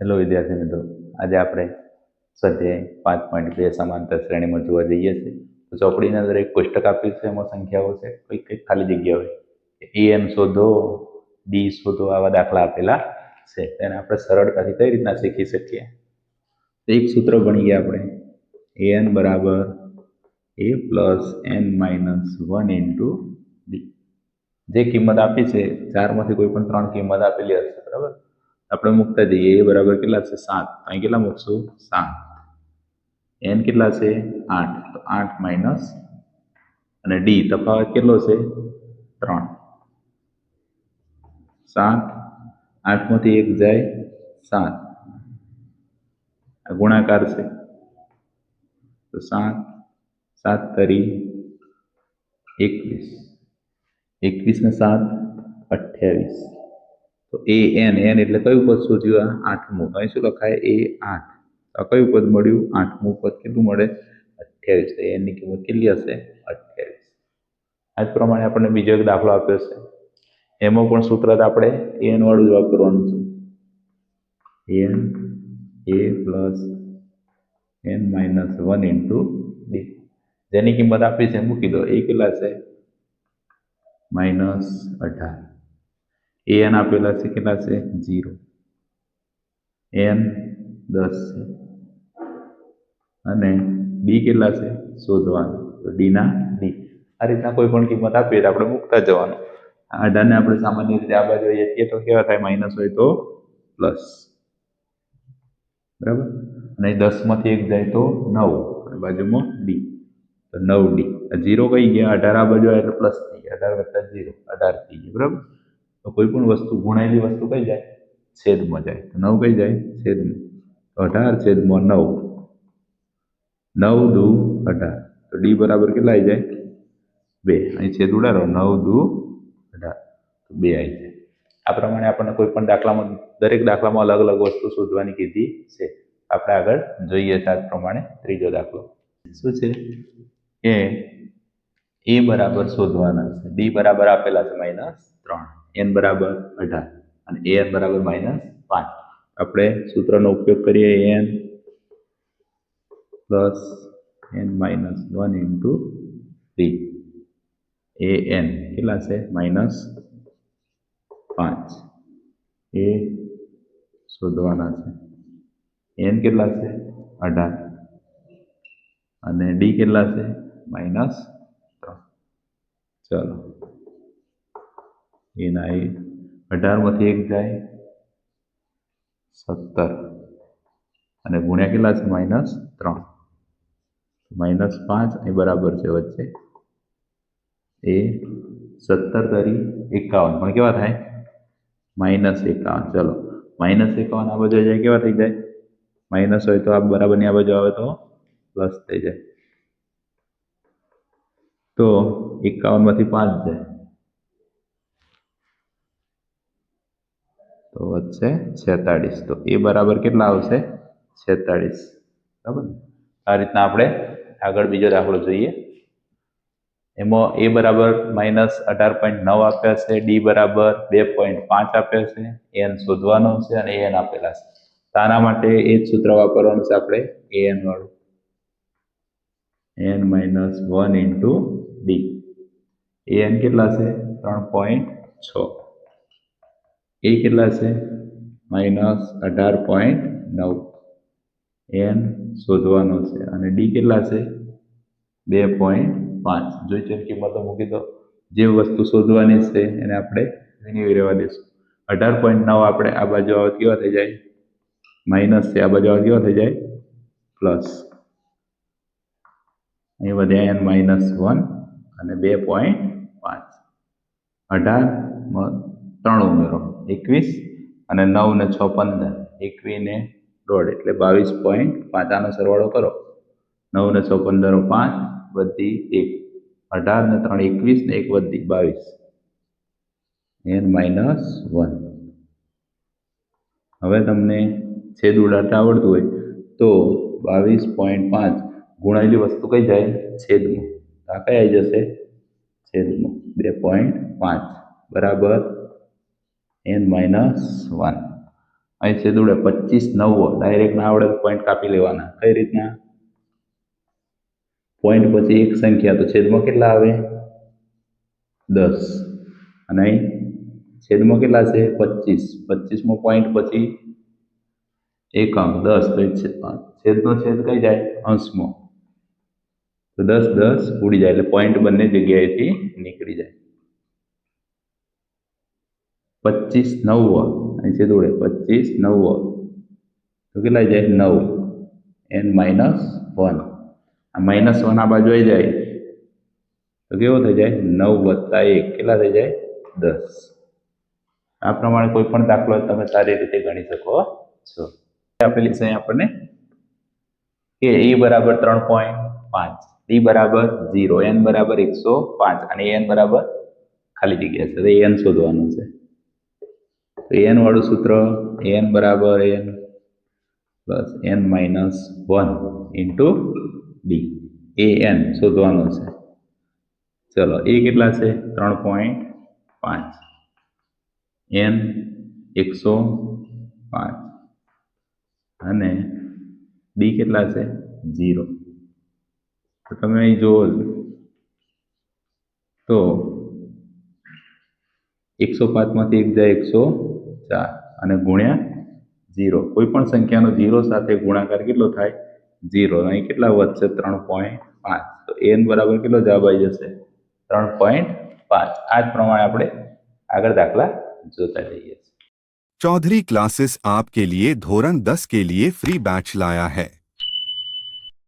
Hello વિદ્યાર્થી મિત્રો. આજે આપણે સ્વાધ્યાય પાંચ પોઈન્ટ બે સમાંતર શ્રેણીમાં જોવા જઈએ છીએ. ચોપડીની અંદર એક કોષ્ટક આપ્યું છે. એમાં સંખ્યાઓ છે. કોઈ કંઈક ખાલી જગ્યા હોય. એ એન શોધો ડી શોધો, આવા દાખલા આપેલા છે. તેને આપણે સરળતાથી કઈ રીતના શીખી શકીએ? એક સૂત્ર ભણી ગયા આપણે. એન બરાબર A plus N minus one into D જે કિંમત આપી છે, ચારમાંથી કોઈ પણ ત્રણ કિંમત આપેલી હશે, બરાબર? આપણે મૂકતા જઈએ, એ બરાબર કેટલા છે? સાત. અહીં કેટલા મૂકશું? સાત. એન કેટલા છે? આઠ. તો આઠ માઇનસ અને ડી તફાવત કેટલો છે? ત્રણ. સાત. આઠમાંથી એક જાય સાત. આ ગુણાકાર છે. તો સાત. સાત તરી એકવીસ. એકવીસ ને સાત, અઠ્યાવીસ. તો એ એન એન એટલે કયું પદ શોધ્યું આ? આઠમું. અહીં શું લખાય? એ આઠ. કયું પદ મળ્યું? આઠમું પદ કેટલું મળે? અઠ્યાવીસ. તો એનની કિંમત કેટલી હશે? અઠ્યાવીસ. આ જ પ્રમાણે આપણને બીજો એક દાખલો આપ્યો છે. એમાં પણ સૂત્ર આપણે એન વાળું જ વાપરવાનું છે. N A plus N minus one into D જેની કિંમત આપી છે, મૂકી દો. એ કેટલા છે માઇનસ અઢાર. એન આપેલા છે, કેટલા છે? જીરો એન દસ છે. અને બી કેટલા છે? શોધવાનું. તો ડીના ડી આ રીતના કોઈ પણ કિંમત આપીએ તો આપણે મૂકતા જવાનું. અઢારને આપણે સામાન્ય રીતે આ બાજુ લઈએ તો કેવા થાય? માઇનસ હોય તો પ્લસ બરાબર? અને દસમાંથી એક જાય તો નવ. અને બાજુમાં ડી તો નવ ડી જીરો કઈ ગયા? અઢાર. આ બાજુ એટલે પ્લસ થઈ ગયા. અઢાર વત્તા જીરો અઢાર થઈ ગયા. બરાબર? તો કોઈ પણ વસ્તુ ગુણાયેલી વસ્તુ કઈ જાય? છેદમાં જાય. તો નવ કઈ જાય? છેદમાં. તો અઢાર છેદમાં નવ. નવ દુ અઢાર. તો ડી બરાબર કેટલા આવી જાય? બે. અહીં છેદ ઉડાડો. નવ દુ અઢાર. તો બે આવી જાય. આ પ્રમાણે આપણને કોઈ પણ દાખલામાં, દરેક દાખલામાં અલગ અલગ વસ્તુ શોધવાની કીધી છે. આપણે આગળ જોઈએ છે આ પ્રમાણે ત્રીજો દાખલો. શું છે? કે એ બરાબર શોધવાના છે. ડી બરાબર આપેલા છે માઇનસ ત્રણ. એન બરાબર અઢાર અને એ એન બરાબર માઇનસ પાંચ. આપણે સૂત્રનો ઉપયોગ કરીએ N plus N minus one into three A N કેટલા છે? માઇનસ પાંચ. એ શોધવાના છે. એન કેટલા છે? અઢાર. અને ડી કેટલા છે? માઇનસ ત્રણ. ચલો. એના એ અઢારમાંથી એક જાય સત્તર. અને ગુણ્યા કેટલા છે? માઇનસ ત્રણ. માઇનસ પાંચ એ બરાબર છે વચ્ચે. એ સત્તર તરી એકાવન. પણ કેવા થાય? માઇનસ એકાવન. ચલો. માઇનસ એકાવન આ બાજુ જાય, કેવા થઈ જાય? માઇનસ હોય તો આ બરાબરની આ બાજુ આવે તો પ્લસ થઈ જાય. તો એકાવનમાંથી પાંચ જાય. તો વચ્ચે છેતાળીસ. તો એ બરાબર કેટલા આવશે? છેતાળીસ. બરાબર આ રીતના આપણે આગળ બીજો દાખલો જોઈએ. એમાં એ બરાબર માઇનસ અઢાર પોઈન્ટ નવ આપ્યા છે, ડી બરાબર બે પોઈન્ટ પાંચ આપ્યા છે, એન શોધવાનો છે અને એન આપેલા છે. તાના માટે એ જ સૂત્ર વાપરવાનું છે આપણે એ એન વાળું. N minus one into D. A N કેટલા છે? ત્રણ પોઈન્ટ છ. એ કેટલા છે? માઇનસ અઢાર પોઈન્ટ નવ. એન શોધવાનો છે. અને ડી કેટલા છે? બે પોઈન્ટ પાંચ. જોઈ છે કિંમતો મૂકી દો જે વસ્તુ શોધવાની છે એને આપણે વિનિયોગ રહેવા દઈશું અઢાર પોઈન્ટ નવ આપણે આ બાજુ આવે કેવા થઈ જાય? માઇનસ છે. આ બાજુ આવે કેવા થઈ જાય? પ્લસ. અહીં વધ્યા એન માઇનસ વન અને બે પોઈન્ટ પાંચ. અઢાર ત્રણ ઉમેરો. એકવીસ અને નવ ને છ પંદર. એકવીસ ને દોઢ એટલે બાવીસ પોઈન્ટ પાંચ આનો સરવાળો કરો. નવ ને છ પંદર પાંચ વધી એક. અઢાર ને ત્રણ એકવીસ ને એક વધી બાવીસ. N minus one. હવે તમને છેદ ઉડાડતા આવડતું હોય તો બાવીસ પોઈન્ટ પાંચ ગુણાયેલી વસ્તુ કઈ જાય છેદમાં. આ કઈ આવી જશે? છેદમાં. બે પોઈન્ટ પાંચ. બરાબર? એન માઇનસ વન અહીં છે જોડે પચીસ નવો ડાયરેક્ટ ના આવડે પોઈન્ટ કાપી લેવાના. કઈ રીતના? પોઈન્ટ પછી એક સંખ્યા તો છેદમાં કેટલા આવે? દસ. અને અહીં છેદમાં કેટલા છે? પચીસ પચીસમો પોઈન્ટ પછી એકમ દસ. તો છેદનો છેદ કઈ જાય? અંશમાં. તો દસ દસ ઉડી જાય. એટલે પોઈન્ટ બંને જગ્યાએથી નીકળી જાય. પચીસ નવ અહીં છે જોડે. પચીસ નવ તો કેટલા જાય? નવ. N minus one. આ માઇનસ વન આ બાજુ આવી જાય. તો કેવો થઈ જાય? નવ વત્તા એક. કેટલા થઈ જાય? દસ. આ પ્રમાણે કોઈ પણ દાખલો તમે સારી રીતે ગણી શકો છો આપેલી છે આપણને કે એ બરાબર ત્રણ પોઈન્ટ પાંચ. ડી બરાબર ઝીરો. એન બરાબર એકસો પાંચ. અને એન બરાબર ખાલી જગ્યા છે. તો એન શોધવાનું છે. તો એન વાળું સૂત્ર એન બરાબર N plus N minus one into D A N શોધવાનું છે. ચલો, એ કેટલા છે? ત્રણ પોઈન્ટ પાંચ. એન એકસો પાંચ. અને ડી કેટલા છે? ઝીરો. તો તમે અહીં જુઓ તો એકસો પાંચમાંથી એક જાય એકસો ચાર અને ગુણ્યા ઝીરો કોઈ પણ સંખ્યાનો ઝીરો સાથે ગુણાકાર કેટલો થાય ઝીરો અહીં કેટલા વધશે ત્રણ પોઈન્ટ પાંચ તો એન બરાબર કેટલો જવાબ આવી જશે ત્રણ પોઈન્ટ પાંચ આ જ પ્રમાણે આપણે આગળ દાખલા જોતા જઈએ છીએ चौधरी क्लासेस आपके लिए धोरण 10 के लिए फ्री बैच लाया है